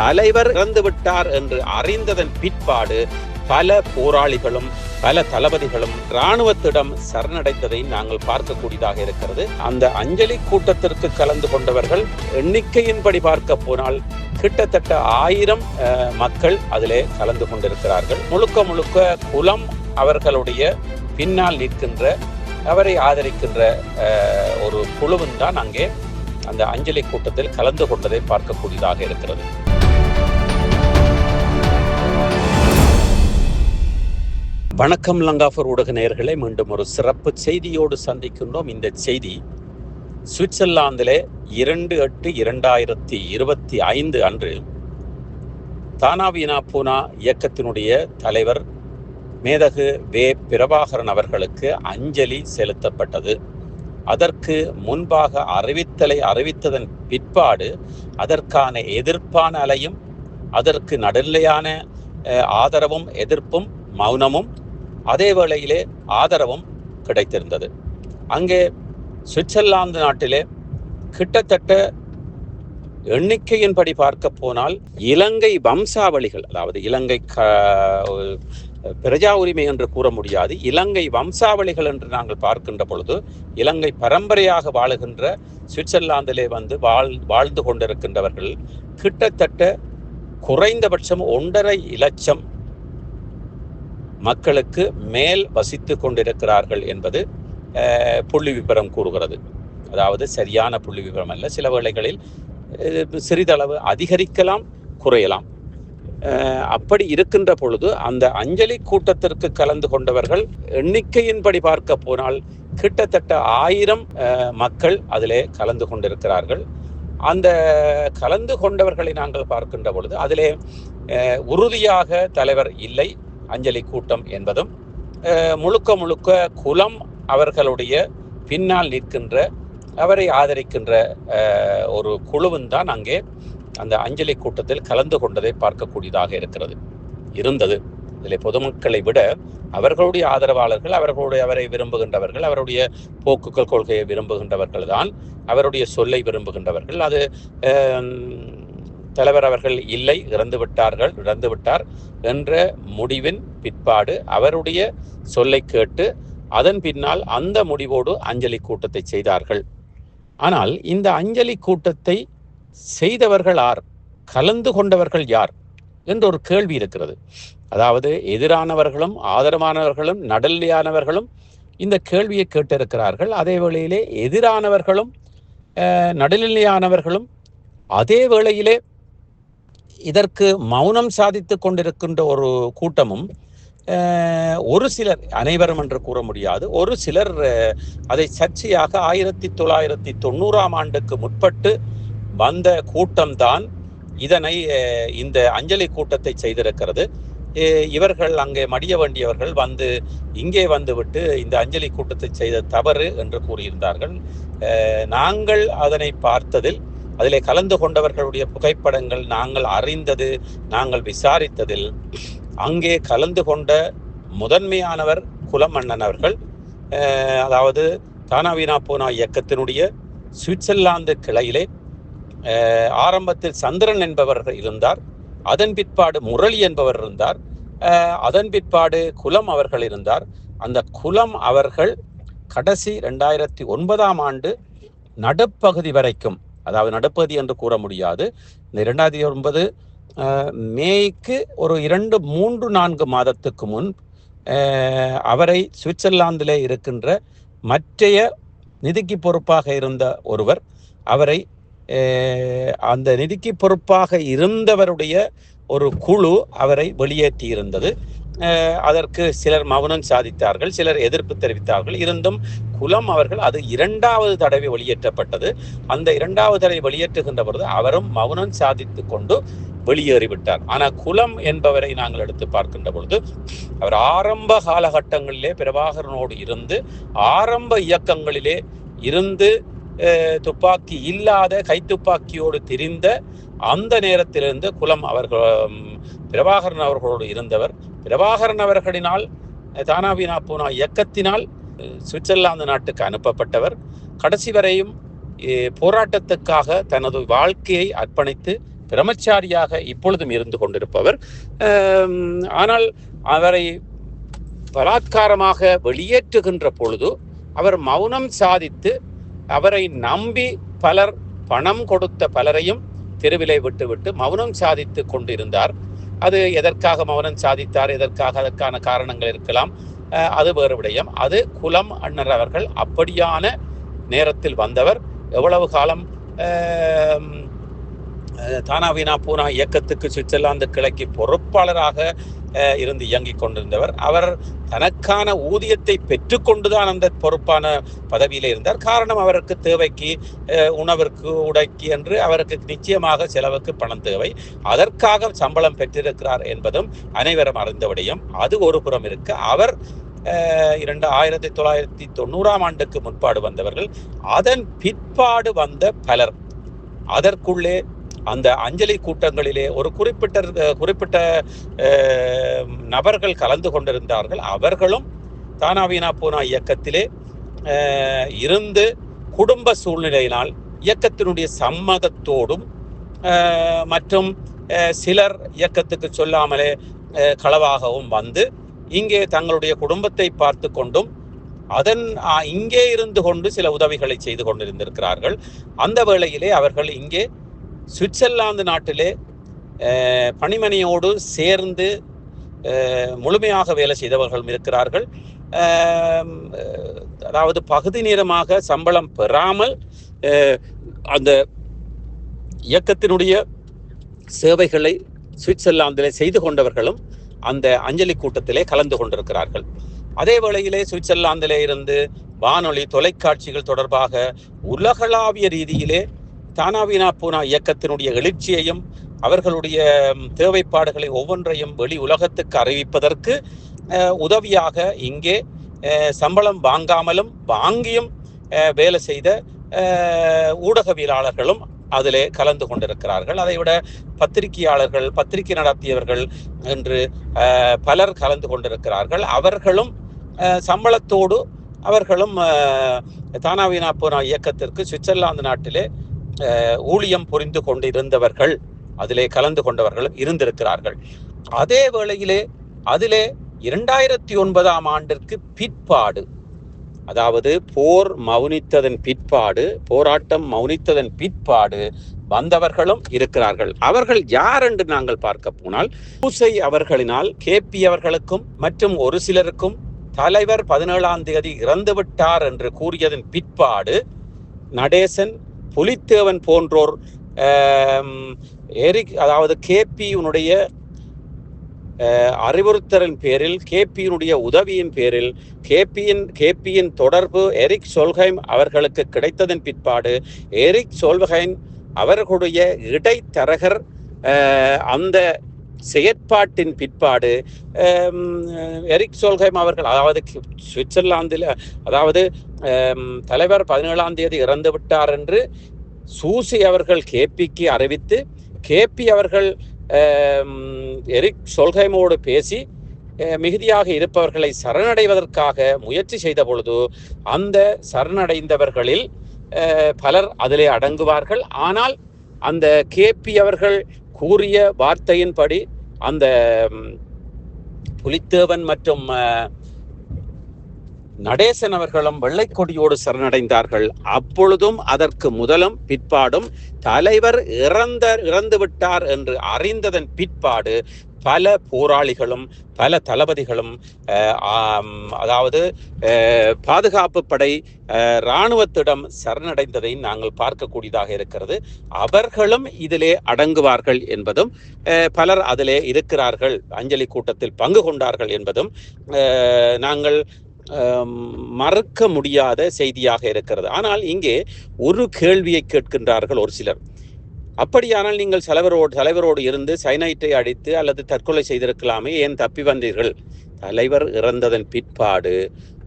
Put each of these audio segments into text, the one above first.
தலைவர் இறந்து விட்டார் என்று அறிந்ததன் பிற்பாடு பல போராளிகளும் பல தளபதிகளும் இராணுவத்திடம் சரணடைந்ததை நாங்கள் பார்க்கக்கூடியதாக இருக்கிறது. அந்த அஞ்சலி கூட்டத்திற்கு கலந்து கொண்டவர்கள் எண்ணிக்கையின்படி பார்க்க போனால் கிட்டத்தட்ட ஆயிரம் மக்கள் அதிலே கலந்து கொண்டிருக்கிறார்கள். முழுக்க முழுக்க குலம் அவர்களுடைய பின்னால் நிற்கின்ற அவரை ஆதரிக்கின்ற ஒரு குழுவும் தான் அங்கே அந்த அஞ்சலி கூட்டத்தில் கலந்து கொண்டதை பார்க்கக்கூடியதாக இருக்கிறது. வணக்கம் லங்காஃபர் ஊடக நேயர்களை. மீண்டும் ஒரு சிறப்பு செய்தியோடு சந்திக்கின்றோம். இந்த செய்தி சுவிட்சர்லாந்திலே இரண்டு எட்டு இரண்டாயிரத்தி இருபத்தி ஐந்து அன்று தானாவினா பூனா இயக்கத்தினுடைய தலைவர் மேதகு வே. பிரபாகரன் அவர்களுக்கு அஞ்சலி செலுத்தப்பட்டது. அதற்கு முன்பாக அறிவித்தலை அறிவித்ததன் பிற்பாடு அதற்கான எதிர்ப்பான அலையும் அதற்கு நடுநிலையான ஆதரவும் எதிர்ப்பும் மௌனமும் அதே வேளையிலே ஆதரவும் கிடைத்திருந்தது. அங்கே சுவிட்சர்லாந்து நாட்டிலே கிட்டத்தட்ட எண்ணிக்கையின்படி பார்க்க போனால் இலங்கை வம்சாவளிகள் அதாவது இலங்கை க பிரஜா உரிமை என்று கூற முடியாது இலங்கை வம்சாவளிகள் என்று நாங்கள் பார்க்கின்ற பொழுது இலங்கை பரம்பரையாக வாழுகின்ற சுவிட்சர்லாந்திலே வந்து வாழ் வாழ்ந்து கொண்டிருக்கின்றவர்கள் கிட்டத்தட்ட குறைந்தபட்சம் ஒன்றரை இலட்சம் மக்களுக்கு மேல் வசித்து கொண்டிருக்கிறார்கள் என்பது புள்ளி விபரம் கூறுகிறது. அதாவது சரியான புள்ளி விபரம் அல்ல. சில வேளைகளில் சிறிதளவு அதிகரிக்கலாம் குறையலாம். அப்படி இருக்கின்ற பொழுது அந்த அஞ்சலி கூட்டத்திற்கு கலந்து கொண்டவர்கள் எண்ணிக்கையின்படி பார்க்க போனால் கிட்டத்தட்ட ஆயிரம் மக்கள் அதிலே கலந்து கொண்டிருக்கிறார்கள். அந்த கலந்து கொண்டவர்களை நாங்கள் பார்க்கின்ற பொழுது அதிலே உறுதியாக தலைவர் இல்லை. அஞ்சலி கூட்டம் என்பதும் முழுக்க முழுக்க குலம் அவர்களுடைய பின்னால் நிற்கின்ற அவரை ஆதரிக்கின்ற ஒரு குழுவும் தான் அங்கே அந்த அஞ்சலி கூட்டத்தில் கலந்து கொண்டதை பார்க்கக்கூடியதாக இருக்கிறது. இருந்தது. இதில் பொதுமக்களை விட அவர்களுடைய ஆதரவாளர்கள் அவர்களுடைய அவரை விரும்புகின்றவர்கள் அவருடைய போக்குகள் கொள்கையை விரும்புகின்றவர்கள் தான் அவருடைய சொல்லை விரும்புகின்றவர்கள். அது தலைவர் அவர்கள் இல்லை இறந்து விட்டார்கள் இறந்து விட்டார் என்ற முடிவின் பிற்பாடு அவருடைய சொல்லை கேட்டு அதன் பின்னால் அந்த முடிவோடு அஞ்சலி கூட்டத்தை செய்தார்கள். ஆனால் இந்த அஞ்சலி கூட்டத்தை செய்தவர்கள் யார்? கலந்து கொண்டவர்கள் யார்? என்ற ஒரு கேள்வி இருக்கிறது. அதாவது எதிரானவர்களும் ஆதரவானவர்களும் நடுநிலையானவர்களும் இந்த கேள்வியை கேட்டிருக்கிறார்கள். அதே வேளையிலே எதிரானவர்களும் நடுநிலையானவர்களும் அதே வேளையிலே இதற்கு மௌனம் சாதித்து கொண்டிருக்கின்ற ஒரு கூட்டமும் ஒரு சிலர் அனைவரும் என்று கூற முடியாது. ஒரு சிலர் அதை சர்ச்சையாக ஆயிரத்தி தொள்ளாயிரத்தி தொண்ணூறாம் ஆண்டுக்கு முற்பட்டு வந்த கூட்டம்தான் இதனை இந்த அஞ்சலி கூட்டத்தை செய்திருக்கிறது. இவர்கள் அங்கே மடிய வேண்டியவர்கள் வந்து இங்கே வந்துவிட்டு இந்த அஞ்சலி கூட்டத்தை செய்த தவறு என்று கூறியிருந்தார்கள். நாங்கள் அதனை பார்த்ததில் அதிலே கலந்து கொண்டவர்களுடைய புகைப்படங்கள் நாங்கள் அறிந்தது நாங்கள் விசாரித்ததில் அங்கே கலந்து கொண்ட முதன்மையானவர் குலமன்னன் அவர்கள் அதாவது தானாவினா பூனா இயக்கத்தினுடைய சுவிட்சர்லாந்து கிளையிலே ஆரம்பத்தில் சந்திரன் என்பவர் இருந்தார் அதன் பிற்பாடு முரளி என்பவர் இருந்தார் அதன் பிற்பாடு குலம் அவர்கள் இருந்தார். அந்த குலம் அவர்கள் கடைசி ரெண்டாயிரத்தி ஒன்பதாம் ஆண்டு நடுப்பகுதி வரைக்கும் அதாவது நடுப்பகுதி என்று கூற முடியாது. இந்த இரண்டாயிரத்தி ஒன்பது மேய்க்கு ஒரு இரண்டு மூன்று நான்கு மாதத்துக்கு முன் அவரை சுவிட்சர்லாந்திலே இருக்கின்ற மற்றைய நிதிக்கு பொறுப்பாக இருந்த ஒருவர் அவரை அந்த நிதிக்கு பொறுப்பாக இருந்தவருடைய ஒரு குழு அவரை வெளியேற்றி இருந்தது அதற்கு சிலர் மௌனம் சாதித்தார்கள் சிலர் எதிர்ப்பு தெரிவித்தார்கள். இருந்தும் குலம் அவர்கள் அது இரண்டாவது தடவை வெளியேற்றப்பட்டது. அந்த இரண்டாவது தடவை வெளியேற்றுகின்ற பொழுது அவரும் மௌனம் சாதித்து கொண்டு வெளியேறிவிட்டார். ஆனால் குலம் என்பவரை நாங்கள் எடுத்து பார்க்கின்ற பொழுது அவர் ஆரம்ப காலகட்டங்களிலே பிரபாகரனோடு இருந்து ஆரம்ப இயக்கங்களிலே இருந்து துப்பாக்கி இல்லாத கைத்துப்பாக்கியோடு திரிந்த அந்த நேரத்திலிருந்து குலம் அவர்கள் பிரபாகரன் அவர்களோடு இருந்தவர் பிரபாகரன் அவர்களினால் தானாவினா பூனா இயக்கத்தினால் சுவிட்சர்லாந்து நாட்டுக்கு அனுப்பப்பட்டவர். கடைசி வரையும் போராட்டத்துக்காக தனது வாழ்க்கையை அர்ப்பணித்து பிரம்மச்சாரியாக இப்பொழுதும் இருந்து கொண்டிருப்பவர். ஆனால் அவரை பலாத்காரமாக வெளியேற்றுகின்ற பொழுது அவர் மௌனம் சாதித்து அவரை நம்பி பலர் பணம் கொடுத்த பலரையும் தெருவிலே விட்டுவிட்டு மௌனம் சாதித்து கொண்டிருந்தார். அது எதற்காக மௌனம் சாதித்தார் எதற்காக அதற்கான காரணங்கள் இருக்கலாம் அது வேறு விடயம். அது குலம் அண்ணர் அவர்கள் அப்படியான நேரத்தில் வந்தவர். எவ்வளவு காலம் தானா அஹ், தானாவினா பூனா இயக்கத்துக்கு சுவிட்சர்லாந்து கிளைக்கு பொறுப்பாளராக இருந்து இயங்கிக் கொண்டிருந்தவர். அவர் தனக்கான ஊதியத்தை பெற்றுக்கொண்டுதான் அந்த பொறுப்பான பதவியில் இருந்தார். காரணம் அவருக்கு தேவைக்கு உணவிற்கு உடைக்கு என்று அவருக்கு நிச்சயமாக செலவுக்கு பணம் தேவை. அதற்காக சம்பளம் பெற்றிருக்கிறார் என்பதும் அனைவரும் அறிந்த விடயம். அது ஒரு புறம் இருக்க. அவர் இரண்டு ஆயிரத்தி தொள்ளாயிரத்தி தொண்ணூறாம் ஆண்டுக்கு முன்பாடு வந்தவர்கள். அதன் பிற்பாடு வந்த பலர். அதற்குள்ளே அந்த அஞ்சலி கூட்டங்களிலே ஒரு குறிப்பிட்ட குறிப்பிட்ட நபர்கள் கலந்து கொண்டிருந்தார்கள். அவர்களும் தானாவீனா பூனா இயக்கத்திலே இருந்து குடும்ப சூழ்நிலையினால் இயக்கத்தினுடைய சம்மதத்தோடும் மற்றும் சிலர் இயக்கத்துக்கு சொல்லாமலே களவாகவும் வந்து இங்கே தங்களுடைய குடும்பத்தை பார்த்து கொண்டும் அதன் இங்கே இருந்து கொண்டு சில உதவிகளை செய்து கொண்டிருந்திருக்கிறார்கள். அந்த வேளையிலே அவர்கள் இங்கே சுவிட்சர்லாந்து நாட்டிலே பணிமனையோடு சேர்ந்து முழுமையாக வேலை செய்தவர்களும் இருக்கிறார்கள். அதாவது பகுதி நேரமாக சம்பளம் பெறாமல் அந்த இயக்கத்தினுடைய சேவைகளை சுவிட்சர்லாந்திலே செய்து கொண்டவர்களும் அந்த அஞ்சலி கூட்டத்திலே கலந்து கொண்டிருக்கிறார்கள். அதே வேளையிலே சுவிட்சர்லாந்திலே இருந்து வானொலி தொலைக்காட்சிகள் தொடர்பாக உலகளாவிய ரீதியிலே தானாவினா பூனா இயக்கத்தினுடைய எழுச்சியையும் அவர்களுடைய தேவைப்பாடுகளை ஒவ்வொன்றையும் வெளி உலகத்துக்கு அறிவிப்பதற்கு உதவியாக இங்கே சம்பளம் வாங்காமலும் வாங்கியும் வேலை செய்த ஊடகவியலாளர்களும் அதிலே கலந்து கொண்டிருக்கிறார்கள். அதைவிட பத்திரிகையாளர்கள் பத்திரிகை நடத்தியவர்கள் என்று பலர் கலந்து கொண்டிருக்கிறார்கள். அவர்களும் சம்பளத்தோடு அவர்களும் தானாவினா பூனா இயக்கத்திற்கு சுவிட்சர்லாந்து நாட்டிலே ஊழியம் புரிந்து கொண்டிருந்தவர்கள் அதிலே கலந்து கொண்டவர்களும் இருந்திருக்கிறார்கள். அதே வேளையிலே அதிலே இரண்டாயிரத்தி ஒன்பதாம் ஆண்டிற்கு பிற்பாடு அதாவது போர் மௌனித்ததன் பிற்பாடு போராட்டம் மௌனித்ததன் பிற்பாடு வந்தவர்களும் இருக்கிறார்கள். அவர்கள் யார் என்று நாங்கள் பார்க்க போனால் பூசை அவர்களினால் கேபி அவர்களுக்கும் மற்றும் ஒரு சிலருக்கும் தலைவர் பதினேழாம் தேதி இறந்து விட்டார் என்று கூறியதன் பிற்பாடு நடேசன் புலித்தேவன் போன்றோர் எரிக் அதாவது கேபியினுடைய அறிவுறுத்தலின் பேரில் கேபியினுடைய உதவியின் பேரில் கேபியின் கேபியின் தொடர்பு எரிக் சொல்ஹைம் அவர்களுக்கு கிடைத்ததன் பிற்பாடு எரிக் சொல்ஹைம் அவர்களுடைய இடைத்தரகர் அந்த செயற்பாட்டின் பிற்பாடு எரிக் சோல்ஹேம் அவர்கள் அதாவது சுவிட்சர்லாந்தில் அதாவது தலைவர் பதினேழாம் தேதி இறந்து விட்டார் என்று சூசி அவர்கள் கேபிக்கு அறிவித்து கேபி அவர்கள் எரிக் சொல்ஹைமோடு பேசி மிகுதியாக இருப்பவர்களை சரணடைவதற்காக முயற்சி செய்த பொழுது அந்த சரணடைந்தவர்களில் பலர் அதிலே அடங்குவார்கள். ஆனால் அந்த கேபி அவர்கள் கூறிய வார்த்தையின்படி அந்த புலித்தேவன் மற்றும் நடேசன் அவர்களும் வெள்ளைக்கொடியோடு சரணடைந்தார்கள். அப்பொழுதும் அதற்கு முதலும் பிற்பாடும் தலைவர் இறந்த இறந்து விட்டார் என்று அறிந்ததன் பிற்பாடு பல போராளிகளும் பல தளபதிகளும் அதாவது பாதுகாப்பு படை இராணுவத்திடம் சரணடைந்ததை நாங்கள் பார்க்கக்கூடியதாக இருக்கிறது. அவர்களும் இதிலே அடங்குவார்கள் என்பதும் பலர் அதிலே இருக்கிறார்கள். அஞ்சலி கூட்டத்தில் பங்கு கொண்டார்கள் என்பதும் நாங்கள் மறக்க மறுக்க முடியாத செய்தியாக இருக்கிறது. ஆனால் இங்கே ஒரு கேள்வியை கேட்கின்றார்கள் ஒரு சிலர். அப்படியானால் நீங்கள் தலைவரோடு தலைவரோடு இருந்து சைனைட்டை அடித்து அல்லது தற்கொலை செய்திருக்கலாமே ஏன் தப்பி வந்தீர்கள்? தலைவர் இறந்ததன் பிற்பாடு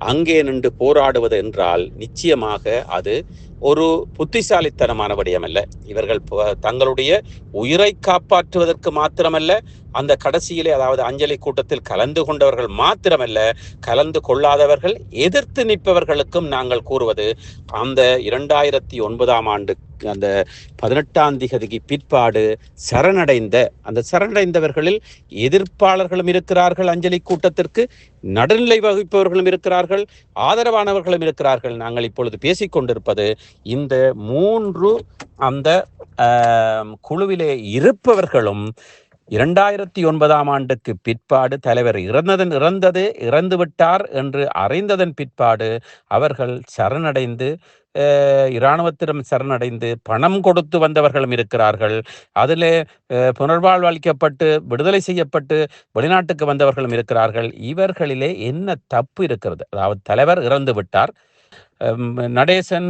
அங்கே நின்று போராடுவது என்றால் நிச்சயமாக அது ஒரு புத்திசாலித்தனமான விடயமல்ல இவர்கள் தங்களுடைய உயிரை காப்பாற்றுவதற்கு மாத்திரமல்ல அந்த கடைசியிலே அதாவது அஞ்சலி கூட்டத்தில் கலந்து கொண்டவர்கள் மாத்திரமல்ல கலந்து கொள்ளாதவர்கள் எதிர்த்து நிற்பவர்களுக்கும் நாங்கள் கூறுவது அந்த இரண்டாயிரத்தி ஒன்பதாம் ஆண்டு அந்த பதினெட்டாம் திகதிக்கு பிற்பாடு சரணடைந்த அந்த சரணடைந்தவர்களில் எதிர்ப்பாளர்களும் இருக்கிறார்கள் அஞ்சலி கூட்டத்திற்கு நடுநிலை வகிப்பவர்களும் இருக்கிறார்கள் ஆதரவானவர்களும் இருக்கிறார்கள். நாங்கள் இப்பொழுது பேசிக்கொண்டிருப்பது இந்த மூன்று அந்த குழுவிலே இருப்பவர்களும் இரண்டாயிரத்தி ஒன்பதாம் ஆண்டுக்கு பிற்பாடு தலைவர் இறந்ததன் இறந்தது இறந்து விட்டார் என்று அறிந்ததன் பிற்பாடு அவர்கள் சரணடைந்து இராணுவத்திடம் சரணடைந்து பணம் கொடுத்து வந்தவர்களும் இருக்கிறார்கள். அதிலே புனர்வாழ்வளிக்கப்பட்டு விடுதலை செய்யப்பட்டு வெளிநாட்டுக்கு வந்தவர்களும் இருக்கிறார்கள். இவர்களிலே என்ன தப்பு இருக்கிறது? அதாவது தலைவர் இறந்து விட்டார். நடேசன்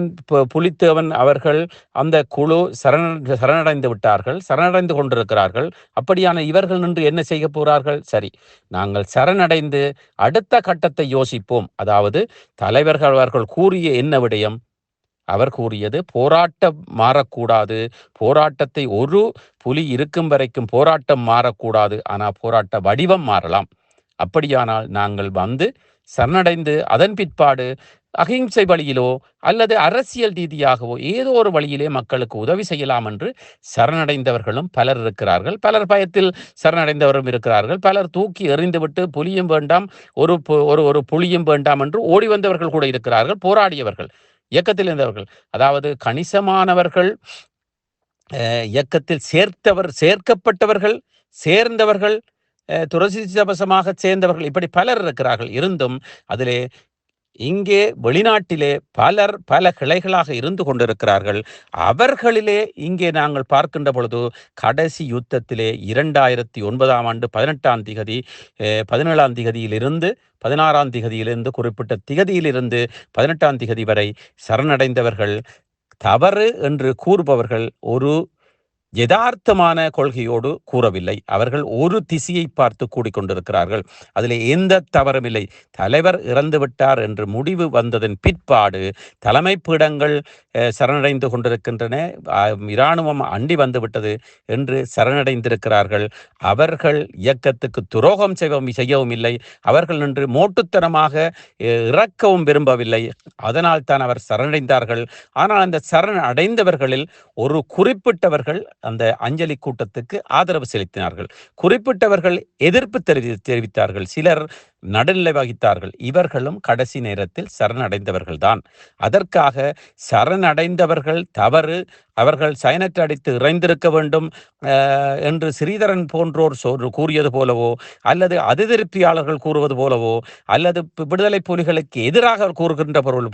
புலித்தேவன் அவர்கள் அந்த குழு சரண சரணடைந்து விட்டார்கள். சரணடைந்து கொண்டிருக்கிறார்கள். அப்படியான இவர்கள் நின்று என்ன செய்ய போகிறார்கள் சரி நாங்கள் சரணடைந்து அடுத்த கட்டத்தை யோசிப்போம். அதாவது தலைவர்கள் அவர்கள் கூறிய என்ன விடயம்? அவர் கூறியது போராட்டம் மாறக்கூடாது. போராட்டத்தை ஒரு புலி இருக்கும் வரைக்கும் போராட்டம் மாறக்கூடாது. ஆனால் போராட்ட வடிவம் மாறலாம். அப்படியானால் நாங்கள் வந்து சரணடைந்து அதன் பிற்பாடு அகிம்சை வழியிலோ அல்லது அரசியல் ரீதியாகவோ ஏதோ ஒரு வழியிலே மக்களுக்கு உதவி செய்யலாம் என்று சரணடைந்தவர்களும் பலர் இருக்கிறார்கள். பலர் பயத்தில் சரணடைந்தவரும் இருக்கிறார்கள். பலர் தூக்கி எறிந்துவிட்டு புலியும் வேண்டாம் ஒரு ஒரு ஒரு புலியும் வேண்டாம் என்று ஓடி வந்தவர்கள் கூட இருக்கிறார்கள். போராடியவர்கள். இயக்கத்தில் இருந்தவர்கள். அதாவது கணிசமானவர்கள் இயக்கத்தில் சேர்த்தவர் சேர்க்கப்பட்டவர்கள் சேர்ந்தவர்கள் துரசி துரசிசபசமாக சேர்ந்தவர்கள் இப்படி பலர் இருக்கிறார்கள். இருந்தும் அதிலே இங்கே வெளிநாட்டிலே பலர் பல கிளைகளாக இருந்து கொண்டிருக்கிறார்கள். அவர்களிலே இங்கே நாங்கள் பார்க்கின்ற பொழுது கடைசி யுத்தத்திலே இரண்டாயிரத்தி ஒன்பதாம் ஆண்டு பதினெட்டாம் திகதி பதினேழாம் திகதியிலிருந்து பதினாறாம் திகதியிலிருந்து குறிப்பிட்ட திகதியிலிருந்து பதினெட்டாம் திகதி வரை சரணடைந்தவர்கள் தவறு என்று கூறுபவர்கள் ஒரு யதார்த்தமான கொள்கையோடு கூறவில்லை. அவர்கள் ஒரு திசையை பார்த்து கூடிக்கொண்டிருக்கிறார்கள். அதில் எந்த தவறும் இல்லை. தலைவர் இறந்துவிட்டார் என்று முடிவு வந்ததன் பிற்பாடு தலைமை பீடங்கள் சரணடைந்து கொண்டிருக்கின்றன. இராணுவம் அண்டி வந்துவிட்டது என்று சரணடைந்திருக்கிறார்கள். அவர்கள் இயக்கத்துக்கு துரோகம் செய்யவும் செய்யவும் இல்லை. அவர்கள் நின்று மோட்டுத்தனமாக இறக்கவும் விரும்பவில்லை. அதனால் தான் அவர் சரணடைந்தார்கள். ஆனால் அந்த சரண் அடைந்தவர்களில் ஒரு குறிப்பிட்டவர்கள் அந்த அஞ்சலி கூட்டத்துக்கு ஆதரவு செலுத்தினார்கள். குறிப்பிட்டவர்கள் எதிர்ப்பு தெரிவி தெரிவித்தார்கள். சிலர் நடுநிலை வகித்தார்கள் இவர்களும் கடைசி நேரத்தில் சரணடைந்தவர்கள் தான் அதற்காக சரணடைந்தவர்கள் தவறு அவர்கள் சைனட் அடித்து இறைந்திருக்க வேண்டும் என்று ஸ்ரீதரன் போன்றோர் கூறியது போலவோ அல்லது அதிருப்தியாளர்கள் கூறுவது போலவோ அல்லது விடுதலை புலிகளுக்கு எதிராக கூறுகின்ற பொருள்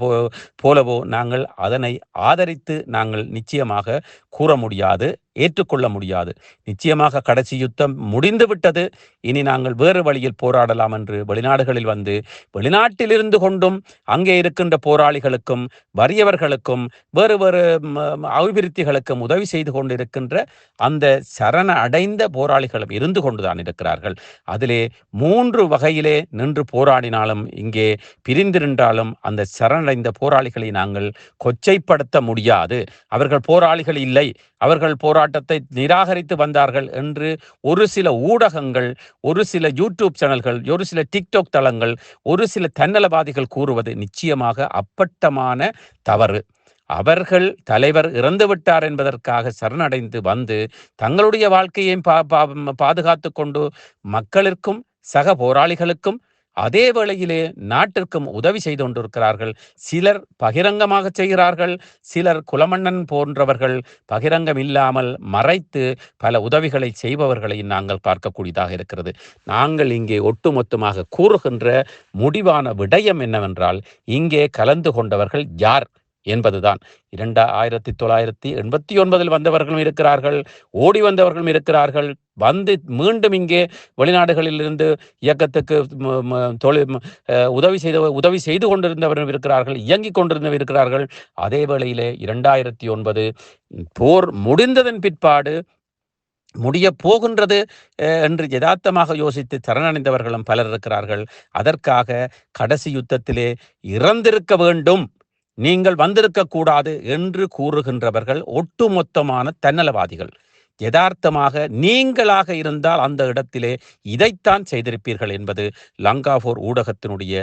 போலவோ நாங்கள் அதனை ஆதரித்து நாங்கள் நிச்சயமாக கூற முடியாது ஏற்றுக்கொள்ள முடியாது. நிச்சயமாக கடைசி யுத்தம் முடிந்து விட்டது. இனி நாங்கள் வேறு வழியில் போராடலாம் என்று வெளிநாடுகளில் வந்து வெளிநாட்டில் இருந்து கொண்டும் அங்கே இருக்கின்ற போராளிகளுக்கும் வறியவர்களுக்கும் வேறு வேறு அபிவிருத்திகளுக்கும் உதவி செய்து கொண்டிருக்கின்ற அந்த சரண அடைந்த போராளிகளும் இருந்து கொண்டுதான் இருக்கிறார்கள். அதிலே மூன்று வகையிலே நின்று போராடினாலும் இங்கே பிரிந்திருந்தாலும் அந்த சரணடைந்த போராளிகளை நாங்கள் கொச்சைப்படுத்த முடியாது. அவர்கள் போராளிகள் இல்லை. அவர்கள் போராட்டத்தை நிராகரித்து வந்தார்கள் என்று ஒரு சில ஊடகங்கள் ஒரு சில யூடியூப் சேனல்கள் ஒரு சில டிக்டாக் தளங்கள் ஒரு சில தன்னலவாதிகள் கூறுவது நிச்சயமாக அப்பட்டமான தவறு. அவர்கள் தலைவர் இறந்துவிட்டார் என்பதற்காக சரணடைந்து வந்து தங்களுடைய வாழ்க்கையை பாதுகாத்து கொண்டு மக்களுக்கும் சக போராளிகளுக்கும் அதே வேளையிலே நாட்டிற்கும் உதவி செய்து கொண்டிருக்கிறார்கள். சிலர் பகிரங்கமாக செய்கிறார்கள். சிலர் குலமன்னன் போன்றவர்கள் பகிரங்கம் இல்லாமல் மறைத்து பல உதவிகளை செய்பவர்களை நாங்கள் பார்க்கக்கூடியதாக இருக்கிறது. நாங்கள் இங்கே ஒட்டுமொத்தமாக கூறுகின்ற முடிவான விடயம் என்னவென்றால் இங்கே கலந்து கொண்டவர்கள் யார்? என்பதுதான். இரண்டா ஆயிரத்தி தொள்ளாயிரத்தி எண்பத்தி ஒன்பதில் வந்தவர்களும் இருக்கிறார்கள் ஓடி வந்தவர்களும் இருக்கிறார்கள் வந்து மீண்டும் இங்கே வெளிநாடுகளில் இருந்து இயக்கத்துக்கு தொழில் உதவி செய்த உதவி செய்து கொண்டிருந்தவரும் இருக்கிறார்கள் இயங்கிக் கொண்டிருந்தவர் இருக்கிறார்கள். அதே வேளையிலே இரண்டாயிரத்தி ஒன்பது போர் முடிந்ததன் பிற்பாடு முடிய போகின்றது என்று யதார்த்தமாக யோசித்து சரணடைந்தவர்களும் பலர் இருக்கிறார்கள். அதற்காக கடைசி யுத்தத்திலே இறந்திருக்க வேண்டும். நீங்கள் வந்திருக்க கூடாது என்று கூறுகின்றவர்கள் ஒட்டுமொத்தமான தன்னலவாதிகள். யதார்த்தமாக நீங்களாக இருந்தால் அந்த இடத்திலே இதைத்தான் செய்திருப்பீர்கள் என்பது லங்காபூர் ஊடகத்தினுடைய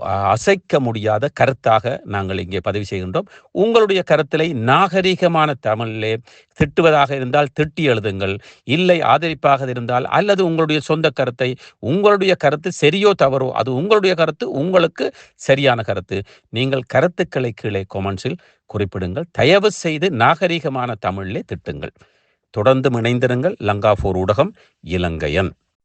அசைக்க முடியாத கருத்தாக நாங்கள் இங்கே பதிவு செய்கின்றோம். உங்களுடைய கருத்திலை நாகரிகமான தமிழிலே திட்டுவதாக இருந்தால் திட்டி எழுதுங்கள். இல்லை ஆதரிப்பாக இருந்தால் அல்லது உங்களுடைய சொந்த கருத்தை உங்களுடைய கருத்து சரியோ தவறோ அது உங்களுடைய கருத்து உங்களுக்கு சரியான கருத்து. நீங்கள் கருத்துக்களை கீழே கொமெண்ட்ஸில் குறிப்பிடுங்கள். தயவு செய்து நாகரிகமான தமிழிலே திட்டுங்கள். தொடர்ந்து இணைந்திருங்கள். லங்கா ஊடகம் இலங்கையன்.